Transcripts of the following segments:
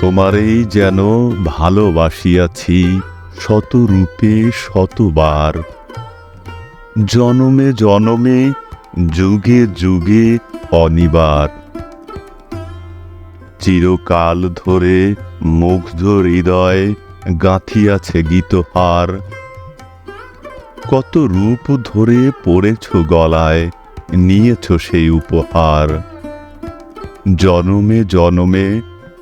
তোমারেই যেন ভালোবাসিয়াছি শত রূপে শতবার। জনমে জনমে, যুগে যুগে অনিবার। চিরকাল ধরে মুগ্ধ হৃদয় গাঁথিয়াছে গীতহার। কত রূপ ধরে পড়েছ গলায়, নিয়েছ সেই উপহার। জনমে জনমে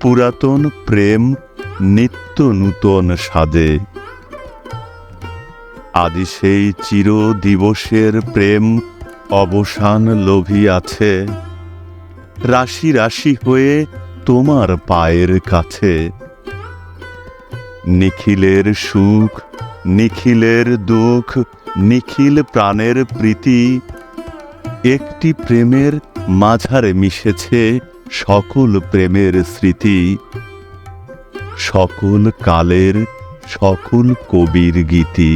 পুরাতন প্রেম নিত্য নূতন সাজে আদি সেই চির দিবসের প্রেম অবসান লোভী আছে রাশি রাশি হয়ে তোমার পায়ের কাছে। নিখিলের সুখ, নিখিলের দুঃখ, নিখিল প্রাণের প্রীতি একটি প্রেমের মাঝারে মিশেছে। সকল প্রেমের স্মৃতি সকল কালের সকল কবির গীতি।